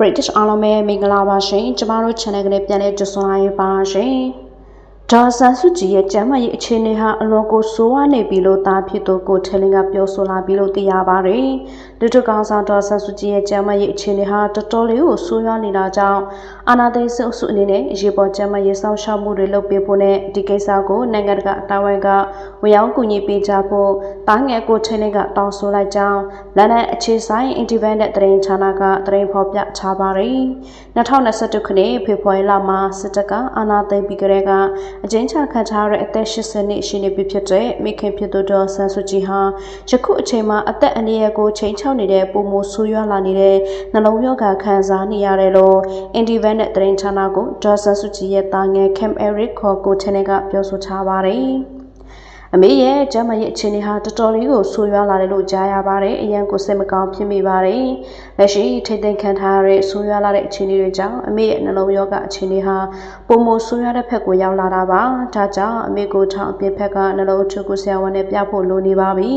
British အားလုံးပဲမင်္ဂလာပါရှင်ကျမတို့ channel ကနေပြန်လည်ကြိုဆိုလိုက်ပါရှင် ဒေါ်ဆန်စုကြည်ရဲ့ကျမ်းမာရေးအခြေအနေဟာအလွန်ကိုဆိုးဝါးနေပြီလို့သားဖြစ်သူကိုထလင်းကပြောဆိုလာပြီလို့သိရပါတယ်။လူထုကောင်ဆောင်ဒေါ်ဆန်စုကြည်ရဲ့ကျမ်းမာရေးအခြေအနေဟာတော်တော်လေးကိုဆိုးရွားနေတာကြောင့်အာဏာသိမ်းစစ်အုပ်စုအနေနဲ့ရေပေါ်ကျမ်းမာရေးဆောင်ရှောက်မှုတွေလုပ်ပေးဖို့နဲ့ဒီကိစ္စကိုနိုင်ငံတကာအတိုင်းအဝန်ကဝေယောင်းကူညီပေးကြဖို့တားငယ်ကိုထလင်းကတောင်းဆိုလိုက်ကြောင်းလန်ဒန်အခြေဆိုင် Independent သတင်းဌာနကသတင်းဖော်ပြထားပါတယ်။2021ခုနှစ်ဖေဖော်ဝါရီလမှာစစ်တပ်ကအာဏာသိမ်းပြီးကြတဲ့ကအကျဉ်းချခံထားရတဲ့အသက်80နှစ်ရှိနေပြီဖြစ်တဲ့မိခင်ဖြစ်သူဒေါ်ဆန်စုကြည်ဟာယခုအချိန်မှာအသက်အန္တရာယ်ကိုချိန်ချောက်နေတဲ့ပုံမိုဆိုးရွားလာနေတဲ့နှလုံးရောဂါခံစားနေရတယ်လို့ Independent သတင်းဌာနကိုဒေါ်ဆန်စုကြည်ရဲ့တာငယ် Cam Eric ခေါ်ကိုချန်နယ်ကပြောဆိုထားပါတယ်။ အမေရဲ့ကျမ်းမာရေးအခြေအနေဟာတော်တော်လေးကိုဆိုးရွားလာတယ်လို့ကြားရပါတယ်အရန်ကိုစိတ်မကောင်းဖြစ်မိပါတယ်လက်ရှိထိတ်သိမ်းခံထားရတဲ့ဆိုးရွားလာတဲ့အခြေအနေတွေကြောင့်အမေရဲ့နှလုံးရောဂါအခြေအနေဟာပုံမဆိုးရွားတဲ့ဘက်ကိုရောက်လာတာပါဒါကြောင့်အမေကိုထောင်အပြင်ဘက်ကနှလုံးထုကိုဆရာဝန်နဲ့ပြဖို့လိုနေပါပြီ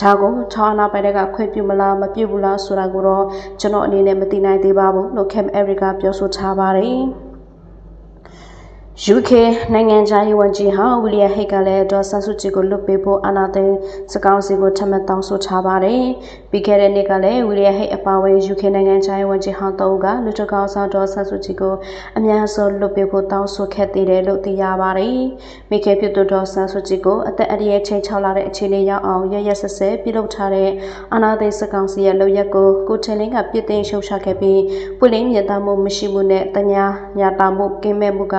ဒါကိုထောင်နာပိုင်တဲ့ကခွင့်ပြုမလားမပြုဘူးလားဆိုတာကိုတော့ကျွန်တော်အနေနဲ့မသိနိုင်သေးပါဘူးလို့ Cam Eric ကပြောဆိုထားပါတယ် UK နိုင်ငံခြားရေးဝန်ကြီးဟောင်းဝီလီယံဟိတ်ကလည်းဒေါ်ဆန်စုကြည်ကိုလွတ်ပေးဖို့အာဏာသိမ်းစကောင်းစီကိုထပ်မံတောင်းဆိုထားပါတယ်။ပြီးခဲ့တဲ့နှစ်ကလည်းဝီလီယံဟိတ်အပါအဝင် UK နိုင်ငံခြားရေးဝန်ကြီးဟောင်းတုံးကလူတကောင်းဆောင်ဒေါ်ဆန်စုကြည်ကိုအများဆုံးလွတ်ပေးဖို့တောင်းဆိုခဲ့သေးတယ်လို့သိရပါတယ်။မိခင်ဖြစ်သူဒေါ်ဆန်စုကြည်ကိုအသက်အန္တရာယ်ချိန်ချောက်လာတဲ့အခြေအနေရောက်အောင်ရရဆက်ဆက်ပြုလုပ်ထားတဲ့အာဏာသိမ်းစကောင်းစီရဲ့လုပ်ရက်ကိုကိုထင်လင်းကပြစ်တင်ရှုတ်ချခဲ့ပြီးပွင့်လင်းမြင်သာမှုမရှိမှုနဲ့တညာညာတာမှုကင်းမဲ့မှုက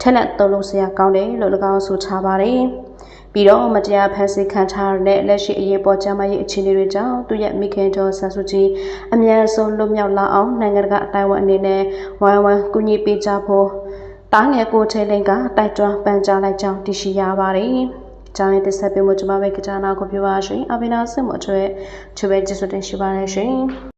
ထက်လက်သုံးလုံးစရာကောင်းတယ်လို့၎င်းဆိုထားပါတယ်။ပြီးတော့မတရားဖန်ဆီးခံထားရတဲ့လက်ရှိအရေးပေါ်ကျန်းမာရေးအခြေအနေတွေကြောင့်သူရဲ့မိခင်တော်ဆန်စုကြည်အမြန်ဆုံးလွတ်မြောက်လာအောင်နိုင်ငံတကာအတိုင်းအဝန်အနေနဲ့ဝိုင်းဝန်းကူညီပေးကြဖို့တားငယ်ကိုထေလင်းကတိုက်တွန်းပန်ကြားလိုက်ကြောင်းသိရှိရပါတယ်။ကျောင်းရဲ့တစ်ဆက်ပေးမှုကျွန်မပဲကကြနာကိုပြောပါရှင်။အဘိနာစစ်မှုအထွေချွေပဲကျေးဇူးတင်ရှိပါတယ်ရှင်။